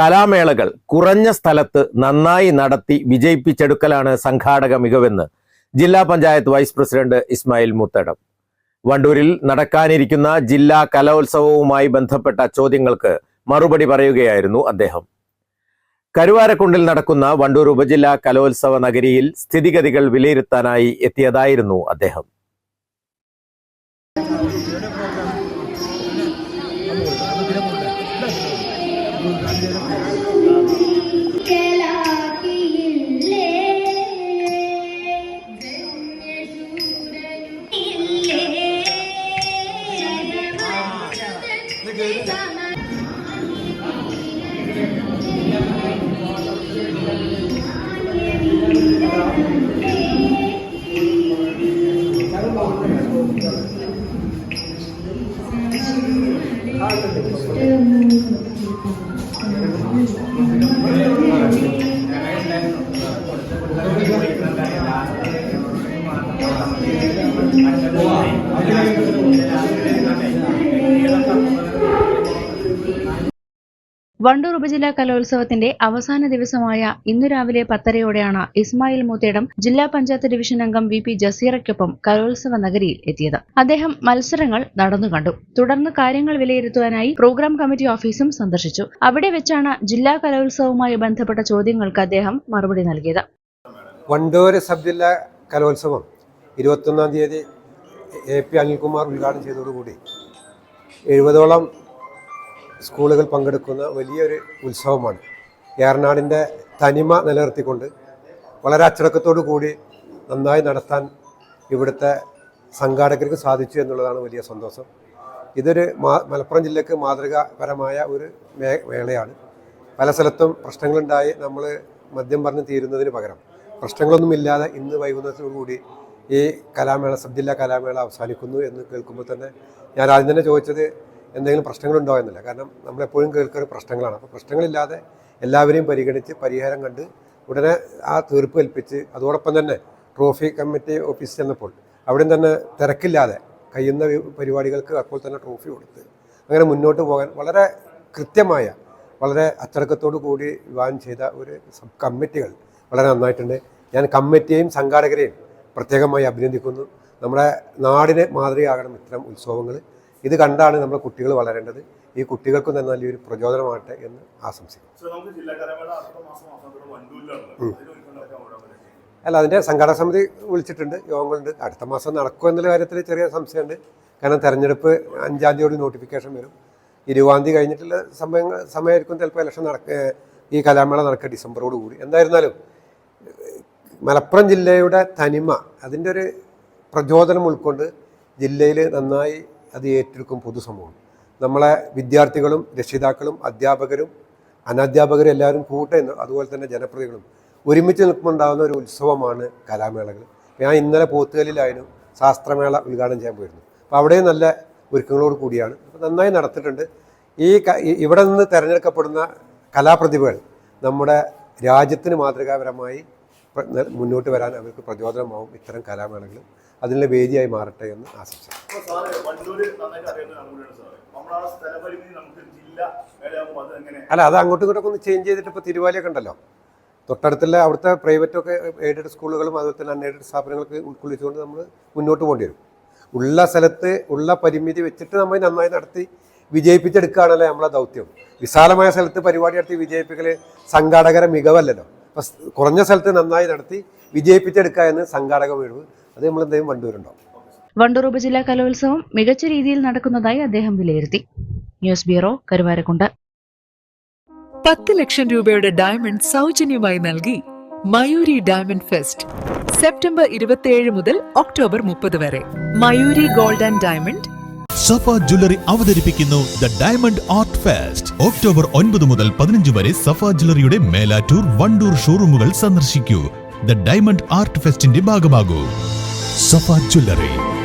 കലാമേളകൾ കുറഞ്ഞ സ്ഥലത്ത് നന്നായി നടത്തി വിജയിപ്പിച്ചെടുക്കലാണ് സംഘാടക മികവെന്ന് ജില്ലാ പഞ്ചായത്ത് വൈസ് പ്രസിഡന്റ് ഇസ്മായിൽ മുത്തടം. വണ്ടൂരിൽ നടക്കാനിരിക്കുന്ന ജില്ലാ കലോത്സവവുമായി ബന്ധപ്പെട്ട ചോദ്യങ്ങൾക്ക് മറുപടി പറയുകയായിരുന്നു അദ്ദേഹം. കരുവാരക്കുണ്ടിൽ നടക്കുന്ന വണ്ടൂർ ഉപജില്ലാ കലോത്സവ നഗരിയിൽ സ്ഥിതിഗതികൾ വിലയിരുത്താനായി എത്തിയതായിരുന്നു അദ്ദേഹം. വണ്ടൂർ ഉപജില്ലാ കലോത്സവത്തിന്റെ അവസാന ദിവസമായ ഇന്ന് രാവിലെ പത്തരയോടെയാണ് ഇസ്മായിൽ മൂത്തേടം ജില്ലാ പഞ്ചായത്ത് ഡിവിഷൻ അംഗം വി പി ജസീറയ്ക്കൊപ്പം കലോത്സവ നഗരിയിൽ എത്തിയത്. അദ്ദേഹം മത്സരങ്ങൾ നടന്നു കണ്ടു. തുടർന്ന് കാര്യങ്ങൾ വിലയിരുത്തുവാനായി പ്രോഗ്രാം കമ്മിറ്റി ഓഫീസും സന്ദർശിച്ചു. അവിടെ വെച്ചാണ് ജില്ലാ കലോത്സവവുമായി ബന്ധപ്പെട്ട ചോദ്യങ്ങൾക്ക് അദ്ദേഹം മറുപടി നൽകിയത്. വണ്ടൂർ സബ് ജില്ലാ കലോത്സവം ഇരുപത്തൊന്നാം തീയതി എ പി അനിൽകുമാർ ഉദ്ഘാടനം ചെയ്തതോടുകൂടി എഴുപതോളം സ്കൂളുകൾ പങ്കെടുക്കുന്ന വലിയൊരു ഉത്സവമാണ്. ഏറനാടിന്റെ തനിമ നിലനിർത്തിക്കൊണ്ട് വളരെ അച്ചടക്കത്തോടു കൂടി നന്നായി നടത്താൻ ഇവിടുത്തെ സംഘാടകർക്ക് സാധിച്ചു എന്നുള്ളതാണ് വലിയ സന്തോഷം. ഇതൊരു മലപ്പുറം ജില്ലക്ക് മാതൃകാപരമായ ഒരു മേ മേളയാണ്. പല സ്ഥലത്തും പ്രശ്നങ്ങളുണ്ടായി നമ്മൾ മദ്യം പറഞ്ഞ് തീരുന്നതിന് പകരം. പ്രശ്നങ്ങളൊന്നുമില്ലാതെ ഇന്ന് വൈകുന്നേരത്തോടുകൂടി ഈ കലാമേള സബ് ജില്ലാ കലാമേള അവസാനിക്കുന്നു എന്ന് കേൾക്കുമ്പോൾ തന്നെ ഞാൻ ആദ്യം തന്നെ ചോദിച്ചത് എന്തെങ്കിലും പ്രശ്നങ്ങളുണ്ടോ എന്നല്ല. കാരണം നമ്മളെപ്പോഴും കേൾക്കുന്ന പ്രശ്നങ്ങളാണ്. അപ്പോൾ പ്രശ്നങ്ങളില്ലാതെ എല്ലാവരെയും പരിഗണിച്ച് പരിഹാരം കണ്ട് ഉടനെ ആ തീർപ്പ് കൽപ്പിച്ച് അതോടൊപ്പം തന്നെ ട്രോഫി കമ്മിറ്റി ഓഫീസിൽ ചെന്നപ്പോൾ അവിടെ തന്നെ തിരക്കില്ലാതെ കഴിയുന്ന പരിപാടികൾക്ക് അപ്പോൾ തന്നെ ട്രോഫി കൊടുത്ത് അങ്ങനെ മുന്നോട്ട് പോകാൻ വളരെ കൃത്യമായ വളരെ അച്ചടക്കത്തോടു കൂടി വിവാഹം ചെയ്ത ഒരു സബ് കമ്മിറ്റികൾ വളരെ നന്നായിട്ടുണ്ട്. ഞാൻ കമ്മിറ്റിയെയും സംഘാടകരെയും പ്രത്യേകമായി അഭിനന്ദിക്കുന്നു. നമ്മുടെ നാടിന് മാതൃകയാകണം ഇത്തരം ഉത്സവങ്ങൾ. ഇത് കണ്ടാണ് നമ്മുടെ കുട്ടികൾ വളരേണ്ടത്. ഈ കുട്ടികൾക്കും തന്നെ നല്ലൊരു പ്രചോദനമാകട്ടെ എന്ന് ആശംസിക്കുന്നു. അല്ല അതിന്റെ സംഘാടക സമിതി വിളിച്ചിട്ടുണ്ട്. യോഗങ്ങളുണ്ട്. അടുത്ത മാസം നടക്കും എന്നുള്ള കാര്യത്തിൽ ചെറിയ സംശയമുണ്ട്. കാരണം തെരഞ്ഞെടുപ്പ് അഞ്ചാം തീയതി നോട്ടിഫിക്കേഷൻ വരും. ഇരുപതാം തീയതി കഴിഞ്ഞിട്ടുള്ള സമയങ്ങൾ സമയമായിരിക്കും ചിലപ്പോൾ ഇലക്ഷൻ നടക്ക ഈ കലാമേള നടക്കുക ഡിസംബറോട് കൂടി. എന്തായിരുന്നാലും മലപ്പുറം ജില്ലയുടെ തനിമ അതിന്റെ ഒരു പ്രചോദനം ഉൾക്കൊണ്ട് ജില്ലയിൽ നന്നായി അത് ഏറ്റെടുക്കും പൊതുസമൂഹം. നമ്മളെ വിദ്യാർത്ഥികളും രക്ഷിതാക്കളും അധ്യാപകരും അനധ്യാപകരും എല്ലാവരും കൂട്ടെ അതുപോലെ തന്നെ ജനപ്രതികളും ഒരുമിച്ച് നിൽക്കുമ്പോണ്ടാവുന്ന ഒരു ഉത്സവമാണ് കലാമേളകൾ. ഞാൻ ഇന്നലെ പോത്തുകലിലായിരുന്നു ശാസ്ത്രമേള ഉദ്ഘാടനം ചെയ്യാൻ പോയിരുന്നു. അപ്പോൾ അവിടെയും നല്ല ഒരുക്കങ്ങളോട് കൂടിയാണ്. അപ്പോൾ നന്നായി നടത്തിയിട്ടുണ്ട്. ഈ ഇവിടെ നിന്ന് തിരഞ്ഞെടുക്കപ്പെടുന്ന കലാപ്രതിഭകൾ നമ്മുടെ രാജ്യത്തിന് മാതൃകാപരമായി മുന്നോട്ട് വരാൻ അവർക്ക് പ്രചോദനമാവും ഇത്തരം കലാമേളകൾ അതിനുള്ള വേദിയായി മാറട്ടെ എന്ന് എങ്ങനെ? അല്ല അത് അങ്ങോട്ടും ഇങ്ങോട്ടൊക്കെ ഒന്ന് ചേഞ്ച് ചെയ്തിട്ട് ഇപ്പോൾ തിരുവാലിയൊക്കെ ഉണ്ടല്ലോ. തൊട്ടടുത്തുള്ള അവിടുത്തെ പ്രൈവറ്റൊക്കെ എയ്ഡഡ് സ്കൂളുകളും അതുപോലെ തന്നെ അൺഎയ്ഡഡ് സ്ഥാപനങ്ങൾക്ക് ഉൾക്കൊള്ളിച്ചുകൊണ്ട് നമ്മൾ മുന്നോട്ട് പോകേണ്ടി വരും. ഉള്ള സ്ഥലത്ത് ഉള്ള പരിമിതി വെച്ചിട്ട് നമ്മൾ നന്നായി നടത്തി വിജയിപ്പിച്ചെടുക്കുകയാണല്ലോ നമ്മളെ ദൗത്യം. വിശാലമായ സ്ഥലത്ത് പരിപാടി നടത്തി വിജയിപ്പിക്കൽ സംഘാടകരെ മികവല്ലല്ലോ. അപ്പം കുറഞ്ഞ സ്ഥലത്ത് നന്നായി നടത്തി വിജയിപ്പിച്ചെടുക്കുക എന്ന് സംഘാടക മികവ് അത് നമ്മൾ എന്തെങ്കിലും വണ്ടൂർ ഉപജില്ലാ കലോത്സവം മികച്ച രീതിയിൽ നടക്കുന്നതായി അദ്ദേഹം വിലയിരുത്തി. News bureau Karuvarakundu. പത്ത് ലക്ഷം രൂപയുടെ ഡയമണ്ട് സൗജന്യമായി നൽകി മയൂരി ഡയമണ്ട് ഫെസ്റ്റ് സെപ്റ്റംബർ ഇരുപത്തിയേഴ് മുതൽ ഒക്ടോബർ മുപ്പത് വരെ. Mayuri gold and diamond. Safa jewellery അവതരിപ്പിക്കുന്നു the diamond art fest October ഒൻപത് മുതൽ പതിനഞ്ച് വരെ സഫ ജ്വല്ലറിയുടെ മേലാറ്റൂർ വണ്ടൂർ ഷോറൂമുകൾ സന്ദർശിക്കൂ. ദ ഡയമണ്ട് ആർട്ട് ഫെസ്റ്റിന്റെ ഭാഗമാകൂ. സഫ ജ്വല്ലറി.